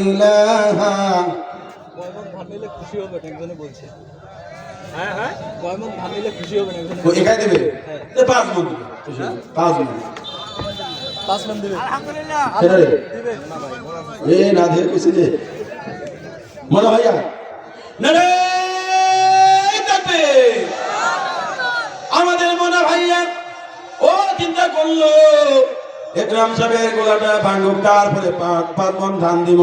ইলাহা। কয়মন ধান নিলে খুশি হবেন একজনে বলছে। হ্যাঁ হ্যাঁ? কয়মন খুশি হবেন একজনে ও একাই দেবে? এ পাঁচ মন পাঁচ মন। পাঁচ মান দিবেন সেটা রে না ভাই এ না দিয়ে কিছু দে মনে ভাইয়া না রে আমাদের মনে ভাইয়া ও চিন্তা করল। একরাম সাহেবের গোলাটা ভাঙুক, তারপরে পাঁচ পাঁচ মন ধান দিব।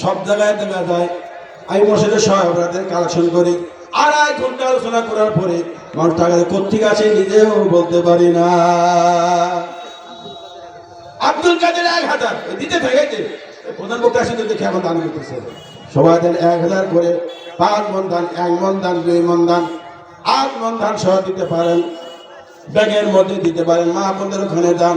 সব জায়গায় দেখা যায়। আমি মসজিদের সহায়কদের কালেকশন করি। আড়াই ঘণ্টা আলোচনা করার পরে মানুষ টাকা কোথেকে আছে? নিজেও বলতে পারি না। আব্দুল কাদের এক হাজার। দিতে থাকে প্রধান বক্তা আসেন দেখে এখন দান করতেছে। সবাই দেন এক হাজার করে। পাঁচ মন দান এক মন দান দুই মন দান আট মন দান সহ দিতে পারেন। ব্যাগের মধ্যে দিতে পারেন। মা আপনাদের ওখানে দান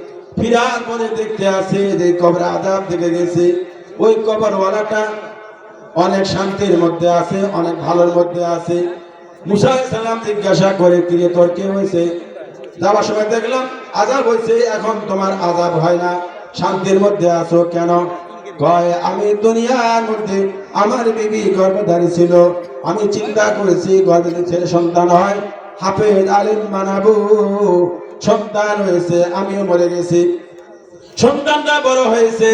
ফিরার পরে দেখতে আসি যে কবরে আজাব থেকে গেছে। ওই কবরওয়ালাটা অনেক শান্তির মধ্যে আছে, অনেক ভালোর মধ্যে আছে। মুসা সালাম জিজ্ঞাসা করে, কিরে, তোর কি হয়েছে? যাওয়ার সময় দেখলাম, আজাব হয়েছে, এখন তোমার আজাব হয় না। শান্তির মধ্যে আছো কেন? কয়, আমি দুনিয়ার মধ্যে আমার বিবি গর্ভধারী ছিল। আমি চিন্তা করেছি গর্ভে ছেলে সন্তান হয়। হাফেজ আলিম বানাবো সন্তান হয়েছে, আমিও মরে গেছি। সন্তানটা বড় হয়েছে।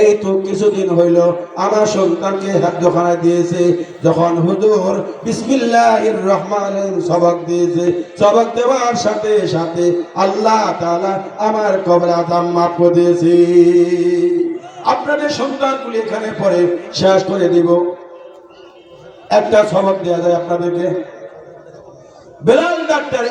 এই তো কিছুদিন হইল, আমার সন্তানকে হাতখানা দিয়েছে। যখন হুজুর বিসমিল্লাহির রহমানির সবক দিয়েছে, সবক দেওয়ার সাথে সাথে আল্লাহ তাআলা আমার কবর আজাম মাফ দিয়েছে। আপনাদের সন্তানগুলি এখানে পরে শেষ করে দিব। একটা সবক দেওয়া যায় আপনাদেরকে। বেলাল ডাক্তার